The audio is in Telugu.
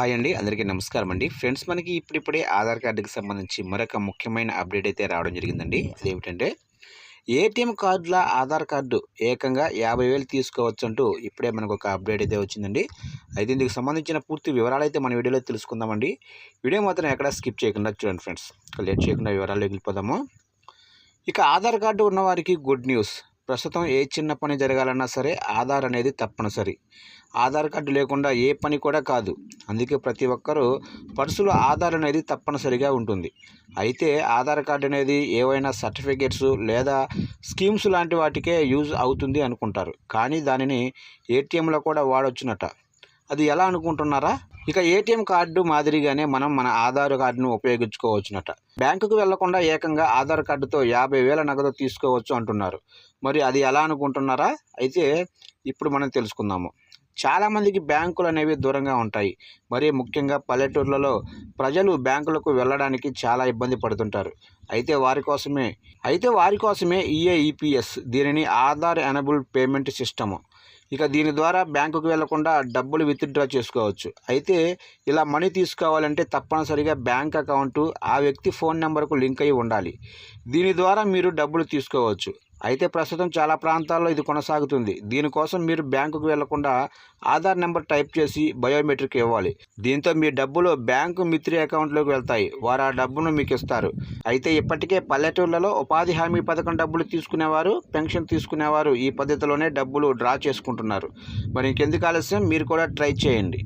హాయ్ అండి. అందరికీ నమస్కారం అండి ఫ్రెండ్స్ మనకి ఇప్పుడిప్పుడే ఆధార్ కార్డుకి సంబంధించి మరొక ముఖ్యమైన అప్డేట్ అయితే రావడం జరిగిందండి. అదేమిటంటే ఏటీఎం కార్డుల ఆధార్ కార్డు ఏకంగా యాభై వేలు తీసుకోవచ్చు అంటూ ఇప్పుడే మనకు ఒక అప్డేట్ అయితే వచ్చిందండి. అయితే ఇందుకు సంబంధించిన పూర్తి వివరాలు అయితే మన వీడియోలో తెలుసుకుందామండి. వీడియో మాత్రం ఎక్కడ స్కిప్ చేయకుండా చూడండి ఫ్రెండ్స్. లేట్ చేయకుండా వివరాలు వెళ్ళిపోదాము. ఇక ఆధార్ కార్డు ఉన్నవారికి గుడ్ న్యూస్. ప్రస్తుతం ఏ చిన్న పని జరగాలన్నా సరే ఆధార్ అనేది తప్పనిసరి. ఆధార్ కార్డు లేకుండా ఏ పని కూడా కాదు. అందుకే ప్రతి ఒక్కరూ పర్సులో ఆధార్ అనేది తప్పనిసరిగా ఉంటుంది. అయితే ఆధార్ కార్డు అనేది ఏవైనా సర్టిఫికేట్స్ లేదా స్కీమ్స్ లాంటి వాటికే యూజ్ అవుతుంది అనుకుంటారు. కానీ దానిని ఏటీఎంలో కూడా వాడొచ్చునట. అది ఎలా అనుకుంటున్నారా? ఇక ఏటీఎం కార్డు మాదిరిగానే మనం మన ఆధార్ కార్డును ఉపయోగించుకోవచ్చునట. బ్యాంకుకు వెళ్ళకుండా ఏకంగా ఆధార్ కార్డుతో యాభై వేల నగదు తీసుకోవచ్చు అంటున్నారు. మరి అది ఎలా అనుకుంటున్నారా? అయితే ఇప్పుడు మనం తెలుసుకుందాము. చాలామందికి బ్యాంకులు అనేవి దూరంగా ఉంటాయి. మరి ముఖ్యంగా పల్లెటూర్లలో ప్రజలు బ్యాంకులకు వెళ్ళడానికి చాలా ఇబ్బంది పడుతుంటారు. అయితే వారి కోసమే అయితే వారి కోసమే ఈఏఈపిఎస్ దీనిని ఆధార్ ఎనబుల్ పేమెంట్ సిస్టము. ఇక దీని ద్వారా బ్యాంకుకు వెళ్ళకుండా డబ్బులు విత్డ్రా చేసుకోవచ్చు. అయితే ఇలా మనీ తీసుకోవాలంటే తప్పనిసరిగా బ్యాంక్ అకౌంటు ఆ వ్యక్తి ఫోన్ నెంబర్కు లింక్ అయి ఉండాలి. దీని ద్వారా మీరు డబ్బులు తీసుకోవచ్చు. అయితే ప్రస్తుతం చాలా ప్రాంతాల్లో ఇది కొనసాగుతుంది. దీనికోసం మీరు బ్యాంకుకు వెళ్ళకుండా ఆధార్ నెంబర్ టైప్ చేసి బయోమెట్రిక్ ఇవ్వాలి. దీంతో మీ డబ్బులు బ్యాంకు మిత్రి అకౌంట్లోకి వెళ్తాయి. వారు ఆ డబ్బును మీకు ఇస్తారు. అయితే ఇప్పటికే పల్లెటూర్లలో ఉపాధి హామీ పథకం డబ్బులు తీసుకునేవారు పెన్షన్ తీసుకునేవారు ఈ పద్ధతిలోనే డబ్బులు డ్రా చేసుకుంటున్నారు. మరి ఇంకెందుకు ఆలస్యం? మీరు కూడా ట్రై చేయండి.